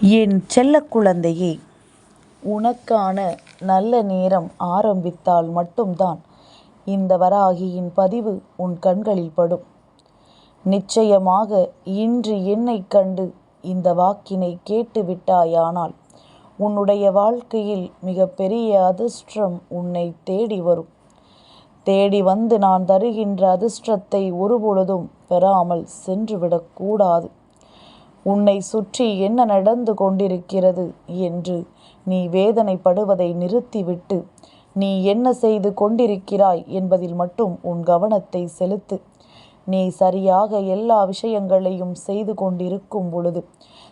என் செல்ல குழந்தையே உனக்கான நல்ல நேரம் ஆரம்பித்தால் மட்டும்தான் இந்த வராகியின் பதிவு உன் கண்களில் படும். நிச்சயமாக இன்று என்னைக் கண்டு இந்த வாக்கினை கேட்டுவிட்டாயானால் உன்னுடைய வாழ்க்கையில் மிகப்பெரிய அதிர்ஷ்டம் உன்னை தேடி வரும். தேடி வந்து நான் தருகின்ற அதிர்ஷ்டத்தை ஒருபொழுதும் பெறாமல் சென்றுவிடக்கூடாது உன்னை சுற்றி என்ன நடந்து கொண்டிருக்கிறது என்று நீ வேதனைப்படுவதை நிறுத்திவிட்டு நீ என்ன செய்து கொண்டிருக்கிறாய் என்பதில் மட்டும் உன் கவனத்தை செலுத்து. நீ சரியாக எல்லா விஷயங்களையும் செய்து கொண்டிருக்கும் பொழுது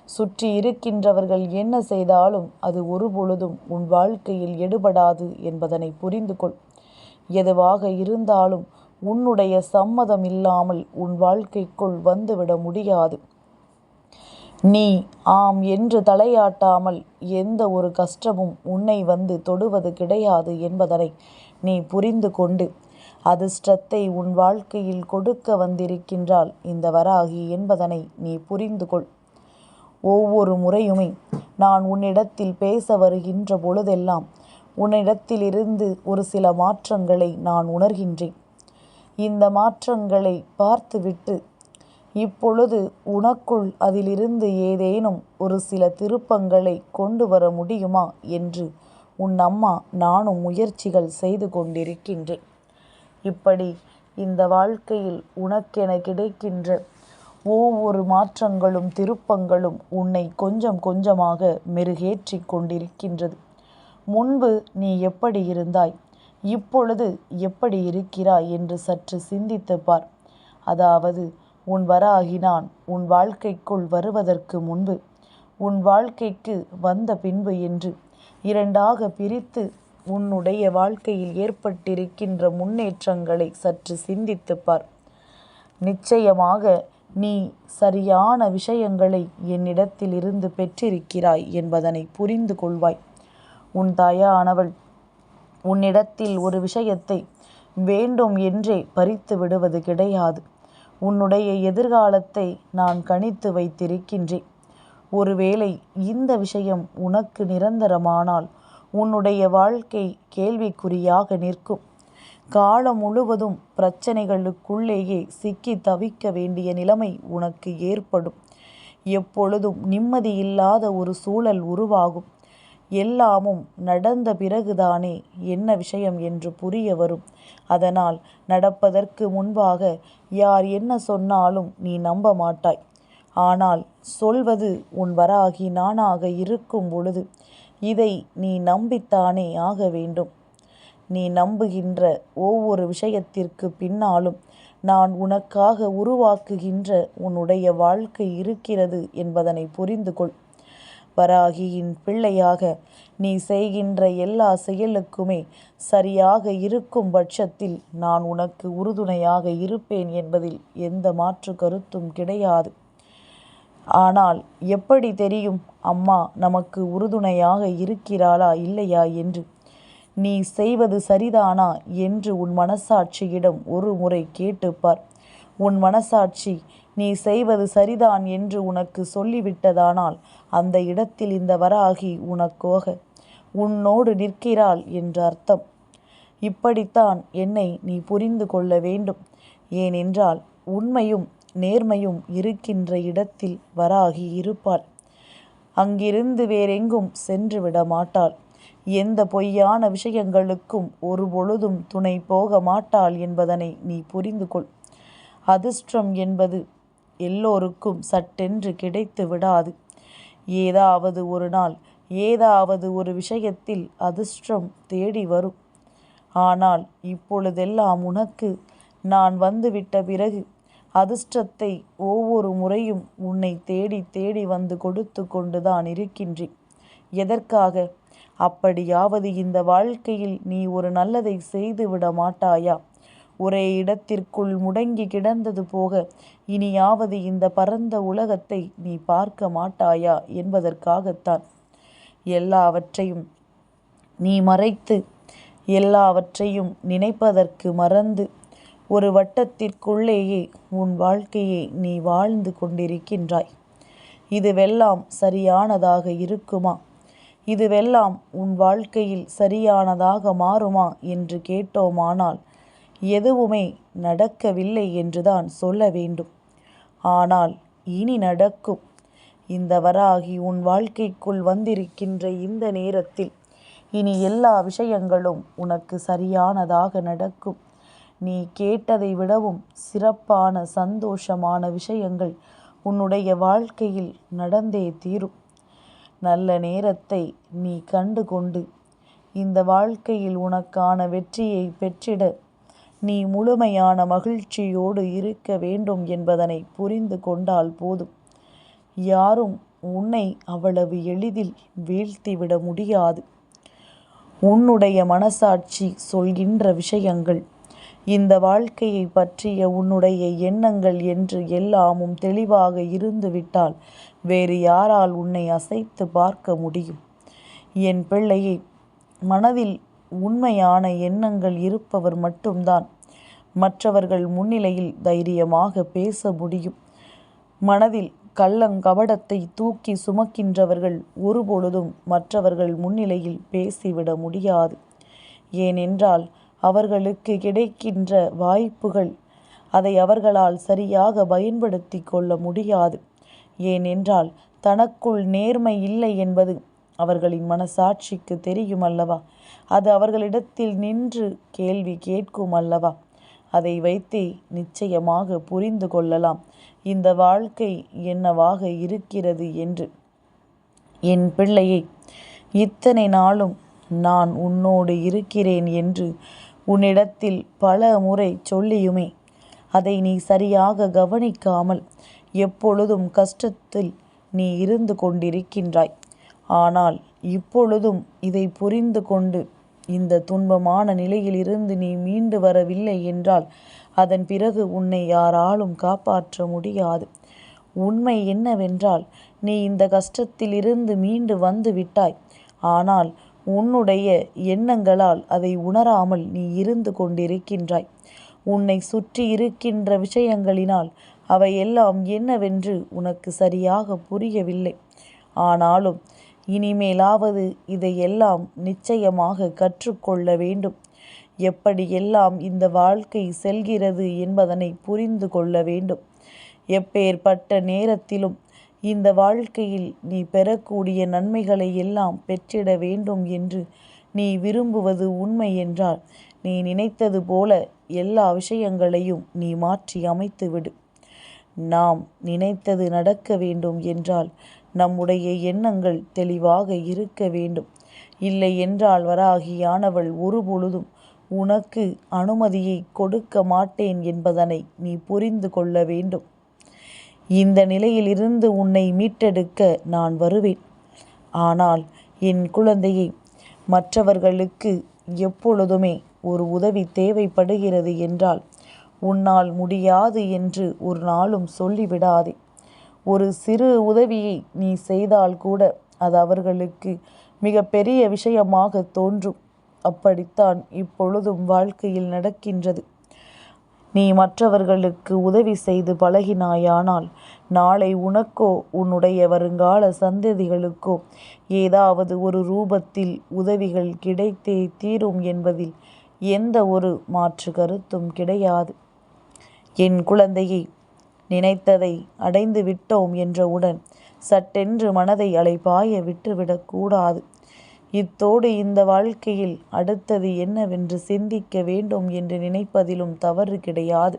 சுற்றி இருக்கின்றவர்கள் என்ன செய்தாலும் அது ஒரு பொழுதும் உன் வாழ்க்கையில் எடுபடாது என்பதனை புரிந்து கொள். எதுவாக இருந்தாலும் உன்னுடைய சம்மதம் இல்லாமல் உன் வாழ்க்கைக்குள் வந்துவிட முடியாது. நீ ஆம் என்று தலையாட்டாமல் எந்த ஒரு கஷ்டமும் உன்னை வந்து தொடுவது கிடையாது என்பதனை நீ புரிந்து கொண்டு அதிர்ஷ்டத்தை உன் வாழ்க்கையில் கொடுக்க வந்திருக்கின்றாள் இந்த வராகி என்பதனை நீ புரிந்து கொள். ஒவ்வொரு முறையுமே நான் உன்னிடத்தில் பேச வருகின்ற பொழுதெல்லாம் உன்னிடத்திலிருந்து ஒரு சில மாற்றங்களை நான் உணர்கின்றேன். இந்த மாற்றங்களை பார்த்துவிட்டு இப்பொழுது உனக்குள் அதிலிருந்து ஏதேனும் ஒரு சில திருப்பங்களை கொண்டு வர முடியுமா என்று உன் அம்மா நானும் முயற்சிகள் செய்து கொண்டிருக்கின்றேன். இப்படி இந்த வாழ்க்கையில் உனக்கென கிடைக்கின்ற ஒவ்வொரு மாற்றங்களும் திருப்பங்களும் உன்னை கொஞ்சம் கொஞ்சமாக மெருகேற்றிக் கொண்டிருக்கின்றது. முன்பு நீ எப்படி இருந்தாய் இப்பொழுது எப்படி இருக்கிறாய் என்று சற்று சிந்தித்து பார். அதாவது உன் வராகினான் உன் வாழ்க்கைக்குள் வருவதற்கு முன்பு உன் வாழ்க்கைக்கு வந்த பின்பு என்று இரண்டாக பிரித்து உன்னுடைய வாழ்க்கையில் ஏற்பட்டிருக்கின்ற முன்னேற்றங்களை சற்று சிந்தித்துப் பார். நிச்சயமாக நீ சரியான விஷயங்களை என்னிடத்திலிருந்து பெற்றிருக்கிறாய் என்பதனை புரிந்து கொள்வாய். உன் தாயானவள் உன்னிடத்தில் ஒரு விஷயத்தை வேண்டும் என்றே பறித்து விடுவது கிடையாது. உன்னுடைய எதிர்காலத்தை நான் கணித்து வைத்திருக்கின்றேன். ஒருவேளை இந்த விஷயம் உனக்கு நிரந்தரமானால் உன்னுடைய வாழ்க்கை கேள்விக்குறியாக நிற்கும். காலம் முழுவதும் பிரச்சனைகளுக்குள்ளேயே சிக்கி தவிக்க வேண்டிய நிலைமை உனக்கு ஏற்படும். எப்பொழுதும் நிம்மதியில்லாத ஒரு சூழல் உருவாகும். எல்லாமும் நடந்த பிறகுதானே என்ன விஷயம் என்று புரிய வரும். அதனால் நடப்பதற்கு முன்பாக யார் என்ன சொன்னாலும் நீ நம்ப மாட்டாய். ஆனால் சொல்வது உன் வராகி நானாக இருக்கும் பொழுது இதை நீ நம்பித்தானே ஆக வேண்டும். நீ நம்புகின்ற ஒவ்வொரு விஷயத்திற்குப் பின்னாலும் நான் உனக்காக உருவாக்குகின்ற உன்னுடைய வாழ்க்கை இருக்கிறது என்பதனை புரிந்து கொள். வராகியின் பிள்ளையாக நீ செய்கின்ற எல்லா செயலுக்குமே சரியாக இருக்கும் பட்சத்தில் நான் உனக்கு உறுதுணையாக இருப்பேன் என்பதில் எந்த மாற்று கருத்தும் கிடையாது. ஆனால் எப்படி தெரியும் அம்மா நமக்கு உறுதுணையாக இருக்கிறாளா இல்லையா என்று? நீ செய்வது சரிதானா என்று உன் மனசாட்சியிடம் ஒரு முறை கேட்டுப்பார் உன் மனசாட்சி நீ செய்வது சரிதான் என்று உனக்கு சொல்லிவிட்டதானால் அந்த இடத்தில் இந்த வராகி உனக்கோக உன்னோடு நிற்கிறாள் என்று அர்த்தம். இப்படித்தான் என்னை நீ புரிந்து கொள்ள வேண்டும். ஏனென்றால் உண்மையும் நேர்மையும் இருக்கின்ற இடத்தில் வராகி இருப்பாள். அங்கிருந்து வேறெங்கும் சென்று விட மாட்டாள். எந்த பொய்யான விஷயங்களுக்கும் ஒருபொழுதும் துணை போக மாட்டாள் என்பதனை நீ புரிந்து கொள். அதிர்ஷ்டம் என்பது எல்லோருக்கும் சட்டென்று கிடைத்து விடாது. ஏதாவது ஒரு நாள் ஏதாவது ஒரு விஷயத்தில் அதிர்ஷ்டம் தேடி வரும். ஆனால் இப்பொழுதெல்லாம் உனக்கு நான் வந்துவிட்ட பிறகு அதிர்ஷ்டத்தை ஒவ்வொரு முறையும் உன்னை தேடித் தேடி வந்து கொடுத்து கொண்டுதான் இருக்கின்றேன். எதற்காக? அப்படியாவது இந்த வாழ்க்கையில் நீ ஒரு நல்லதை செய்து விட மாட்டாயா? ஒரே இடத்திற்குள் முடங்கி கிடந்தது போக இனியாவது இந்த பரந்த உலகத்தை நீ பார்க்க மாட்டாயா என்பதற்காகத்தான். எல்லாவற்றையும் நீ மறைத்து எல்லாவற்றையும் நினைப்பதற்கு மறந்து ஒரு வட்டத்திற்குள்ளேயே உன் வாழ்க்கையை நீ வாழ்ந்து கொண்டிருக்கின்றாய். இதுவெல்லாம் சரியானதாக இருக்குமா இதுவெல்லாம் உன் வாழ்க்கையில் சரியானதாக மாறுமா என்று கேட்டோமானால் எதுவுமே நடக்கவில்லை என்றுதான் சொல்ல வேண்டும். ஆனால் இனி நடக்கும். இந்த வராகி உன் வாழ்க்கைக்குள் வந்திருக்கின்ற இந்த நேரத்தில் இனி எல்லா விஷயங்களும் உனக்கு சரியானதாக நடக்கும். நீ கேட்டதை விடவும் சிறப்பான சந்தோஷமான விஷயங்கள் உன்னுடைய வாழ்க்கையில் நடந்தே தீரும். நல்ல நேரத்தை நீ கண்டு கொண்டு இந்த வாழ்க்கையில் உனக்கான வெற்றியை பெற்றிட நீ முழுமையான மகிழ்ச்சியோடு இருக்க வேண்டும் என்பதனை புரிந்து கொண்டால் போதும். யாரும் உன்னை அவ்வளவு எளிதில் வீழ்த்திவிட முடியாது. உன்னுடைய மனசாட்சி சொல்கின்ற விஷயங்கள் இந்த வாழ்க்கையை பற்றிய உன்னுடைய எண்ணங்கள் என்று எல்லாமும் தெளிவாக இருந்துவிட்டால் வேறு யாரால் உன்னை அசைத்து பார்க்க முடியும். என் பிள்ளையை மனதில் உண்மையான எண்ணங்கள் இருப்பவர் மட்டும்தான். மற்றவர்கள் முன்னிலையில் தைரியமாக பேச முடியும். மனதில் கள்ளங்கபடத்தை தூக்கி சுமக்கின்றவர்கள் ஒருபொழுதும் மற்றவர்கள் முன்னிலையில் பேசிவிட முடியாது. ஏனென்றால் அவர்களுக்கு கிடைக்கின்ற வாய்ப்புகள் அதை அவர்களால் சரியாக பயன்படுத்தி கொள்ள முடியாது. ஏனென்றால் தனக்குள் நேர்மை இல்லை என்பது அவர்களின் மனசாட்சிக்கு தெரியும் அல்லவா? அது அவர்களிடத்தில் நின்று கேள்வி கேட்கும் அல்லவா? அதை வைத்தே நிச்சயமாக புரிந்து கொள்ளலாம். இந்த வாழ்க்கை என்னவாக இருக்கிறது என்று. என் பிள்ளையை இத்தனை நாளும் நான் உன்னோடு இருக்கிறேன் என்று உன்னிடத்தில் பல முறை சொல்லியுமே அதை நீ சரியாக கவனிக்காமல் எப்பொழுதும் கஷ்டத்தில் நீ இருந்து கொண்டிருக்கின்றாய். ஆனால் இப்பொழுதும் இதை புரிந்து கொண்டு இந்த துன்பமான நிலையிலிருந்து நீ மீண்டு வரவில்லை என்றால் அதன் பிறகு உன்னை யாராலும் காப்பாற்ற முடியாது. உண்மை என்னவென்றால் நீ இந்த கஷ்டத்திலிருந்து மீண்டு வந்து விட்டாய். ஆனால் உன்னுடைய எண்ணங்களால் அதை உணராமல் நீ இருந்து கொண்டிருக்கின்றாய். உன்னை சுற்றி இருக்கின்ற விஷயங்களினால் அவையெல்லாம் என்னவென்று உனக்கு சரியாக புரியவில்லை. ஆனாலும் இனிமேலாவது இதையெல்லாம் நிச்சயமாக கற்றுக்கொள்ள வேண்டும். எப்படியெல்லாம் இந்த வாழ்க்கை செல்கிறது என்பதனை புரிந்து கொள்ள வேண்டும். எப்பேற்பட்ட நேரத்திலும் இந்த வாழ்க்கையில் நீ பெறக்கூடிய நன்மைகளை எல்லாம் பெற்றிட வேண்டும் என்று நீ விரும்புவது உண்மை என்றால் நீ நினைத்தது போல எல்லா விஷயங்களையும் நீ மாற்றி அமைத்து விடு நாம் நினைத்தது நடக்க வேண்டும் என்றால் நம்முடைய எண்ணங்கள் தெளிவாக இருக்க வேண்டும். இல்லை என்றால் வராகியானவள் ஒருபொழுதும் உனக்கு அனுமதியை கொடுக்க மாட்டேன் என்பதனை நீ புரிந்து கொள்ள வேண்டும். இந்த நிலையிலிருந்து உன்னை மீட்டெடுக்க நான் வருவேன். ஆனால் என் குழந்தையை மற்றவர்களுக்கு எப்பொழுதுமே ஒரு உதவி தேவைப்படுகிறது என்றால் உன்னால் முடியாது என்று ஒரு நாளும் சொல்லிவிடாதே. ஒரு சிறு உதவியை நீ செய்தால் கூட அது அவர்களுக்கு மிக பெரிய விஷயமாக தோன்றும். அப்படித்தான் இப்பொழுதும் வாழ்க்கையில் நடக்கின்றது. நீ மற்றவர்களுக்கு உதவி செய்து பழகினாயானால் நாளை உனக்கோ உன்னுடைய வருங்கால சந்ததிகளுக்கோ ஏதாவது ஒரு ரூபத்தில் உதவிகள் கிடைத்தே தீரும் என்பதில் எந்த ஒரு மாற்று கருத்தும் கிடையாது. என் குழந்தையை நினைத்ததை அடைந்து விட்டோம் என்றவுடன் சட்டென்று மனதை அலைபாய விட்டுவிடக்கூடாது இத்தோடு இந்த வாழ்க்கையில் அடுத்தது என்னவென்று சிந்திக்க வேண்டும் என்று நினைப்பதிலும் தவறு கிடையாது.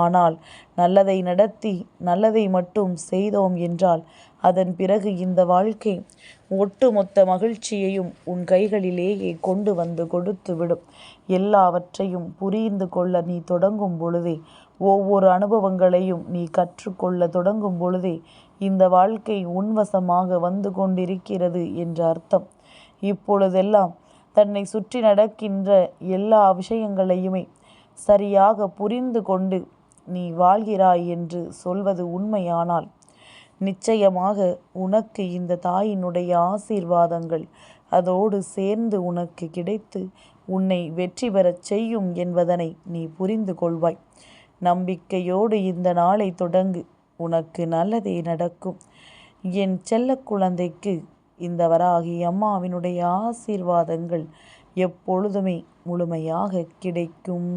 ஆனால் நல்லதை நடத்தி நல்லதை மட்டும் செய்தோம் என்றால் அதன் பிறகு இந்த வாழ்க்கை ஒட்டுமொத்த மகிழ்ச்சியையும் உன் கைகளிலேயே கொண்டு வந்து கொடுத்துவிடும். எல்லாவற்றையும் புரிந்து கொள்ள நீ தொடங்கும் பொழுதே ஒவ்வொரு அனுபவங்களையும் நீ கற்றுக்கொள்ள தொடங்கும் பொழுதே இந்த வாழ்க்கை உன்வசமாக வந்து கொண்டிருக்கிறது என்ற அர்த்தம். இப்பொழுதெல்லாம் தன்னை சுற்றி நடக்கின்ற எல்லா விஷயங்களையுமே சரியாக புரிந்து கொண்டு நீ வாழ்கிறாய் என்று சொல்வது உண்மையானால் நிச்சயமாக உனக்கு இந்த தாயினுடைய ஆசீர்வாதங்கள் அதோடு சேர்ந்து உனக்கு கிடைத்து உன்னை வெற்றி பெறச் செய்யும் என்பதனை நீ புரிந்து கொள்வாய். நம்பிக்கையோடு இந்த நாளை தொடங்கு. உனக்கு நல்லதே நடக்கும். என் செல்ல குழந்தைக்கு இந்த வராகி அம்மாவினுடைய ஆசீர்வாதங்கள் எப்பொழுதுமே முழுமையாக கிடைக்கும்.